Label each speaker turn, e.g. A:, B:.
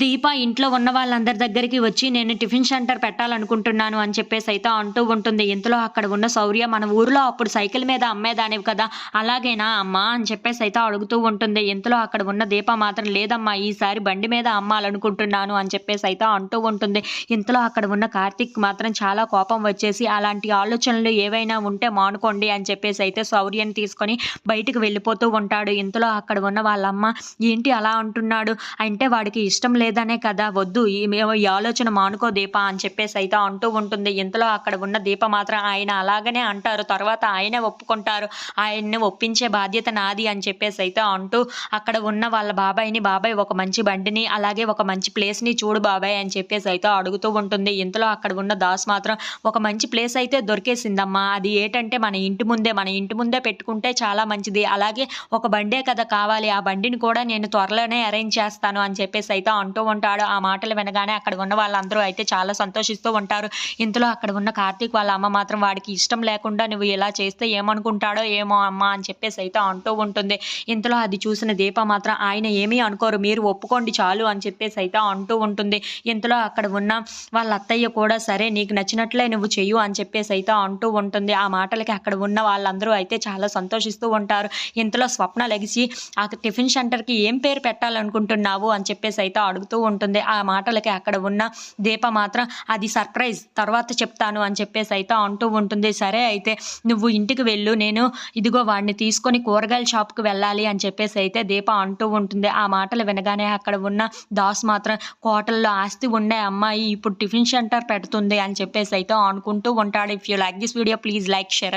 A: దీప ఇంట్లో ఉన్న వాళ్ళందరి దగ్గరికి వచ్చి నేను టిఫిన్ సెంటర్ పెట్టాలనుకుంటున్నాను అని చెప్పేసి అయితే అంటూ ఉంటుంది. ఇంతలో అక్కడ ఉన్న శౌర్య మన ఊరిలో అప్పుడు సైకిల్ మీద అమ్మేదానివి కదా అలాగేనా అమ్మా అని చెప్పేసి అయితే అడుగుతూ ఉంటుంది. ఇంతలో అక్కడ ఉన్న దీప మాత్రం లేదమ్మా ఈసారి బండి మీద అమ్మాలనుకుంటున్నాను అని చెప్పేసి అయితే అంటూ ఉంటుంది. ఇంతలో అక్కడ ఉన్న కార్తిక్ మాత్రం చాలా కోపం వచ్చేసి అలాంటి ఆలోచనలు ఏవైనా ఉంటే మానుకోండి అని చెప్పేసి అయితే శౌర్యని తీసుకొని బయటికి వెళ్ళిపోతూ ఉంటాడు. ఇంతలో అక్కడ ఉన్న వాళ్ళమ్మ ఏంటి అలా అంటున్నాడు? అంటే వాడికి ఇష్టం లేదనే కదా వద్దు ఈ ఈ ఆలోచన మానుకో దీప అని చెప్పేసి అయితే అంటూ ఉంటుంది. ఇంతలో అక్కడ ఉన్న దీప మాత్రం ఆయన అలాగనే అంటారు. తర్వాత ఆయనే ఒప్పుకుంటారు. ఆయన్ని ఒప్పించే బాధ్యత నాది అని చెప్పేసి అయితే అంటూ అక్కడ ఉన్న వాళ్ళ బాబాయ్ని బాబాయ్ ఒక మంచి బండిని అలాగే ఒక మంచి ప్లేస్ని చూడు బాబాయ్ అని చెప్పేసి అయితే అడుగుతూ ఉంటుంది. ఇంతలో అక్కడ ఉన్న దాస్ మాత్రం ఒక మంచి ప్లేస్ అయితే దొరికేసిందమ్మా. అది ఏంటంటే మన ఇంటి ముందే మన ఇంటి ముందే పెట్టుకుంటే చాలా మంచిది. అలాగే ఒక బండే కదా కావాలి. ఆ బండిని కూడా నేను త్వరలోనే అరేంజ్ చేస్తాను అని చెప్పేసి అయితే అంటూ ఉంటాడు. ఆ మాటలు వినగానే అక్కడ ఉన్న వాళ్ళందరూ అయితే చాలా సంతోషిస్తూ ఉంటారు. ఇంతలో అక్కడ ఉన్న కార్తీక్ వాళ్ళ అమ్మ మాత్రం వాడికి ఇష్టం లేకుండా నువ్వు ఇలా చేస్తే ఏమనుకుంటాడో ఏమో అమ్మ అని చెప్పేసి అయితే అంటూ ఉంటుంది. ఇంతలో అది చూసిన దీప మాత్రం ఆయన ఏమీ అనుకోరు. మీరు ఒప్పుకోండి చాలు అని చెప్పేసి అయితే అంటూ ఉంటుంది. ఇంతలో అక్కడ ఉన్న వాళ్ళ అత్తయ్య కూడా సరే నీకు నచ్చినట్లే నువ్వు చెయ్యు అని చెప్పేసి అయితే అంటూ ఉంటుంది. ఆ మాటలకి అక్కడ ఉన్న వాళ్ళందరూ అయితే చాలా సంతోషిస్తూ ఉంటారు. ఇంతలో స్వప్న లెగిసి ఆ టిఫిన్ సెంటర్కి ఏం పేరు పెట్టాలనుకుంటున్నావు? అని చెప్పేసి అయితే అడుగుతూ ఉంటుంది. ఆ మాటలకి అక్కడ ఉన్న దీప మాత్రం అది సర్ప్రైజ్ తర్వాత చెప్తాను అని చెప్పేసి అయితే అంటూ ఉంటుంది. సరే అయితే నువ్వు ఇంటికి వెళ్ళు. నేను ఇదిగో వాడిని తీసుకొని కూరగాయల షాప్కి వెళ్ళాలి అని చెప్పేసి అయితే దీప అంటూ ఉంటుంది. ఆ మాటలు వినగానే అక్కడ ఉన్న దాస్ మాత్రం కోటల్లో ఆస్తి ఉండే అమ్మాయి ఇప్పుడు టిఫిన్ సెంటర్ పెడుతుంది అని చెప్పేసి అయితే అనుకుంటూ ఉంటాడు. If you like this video please like share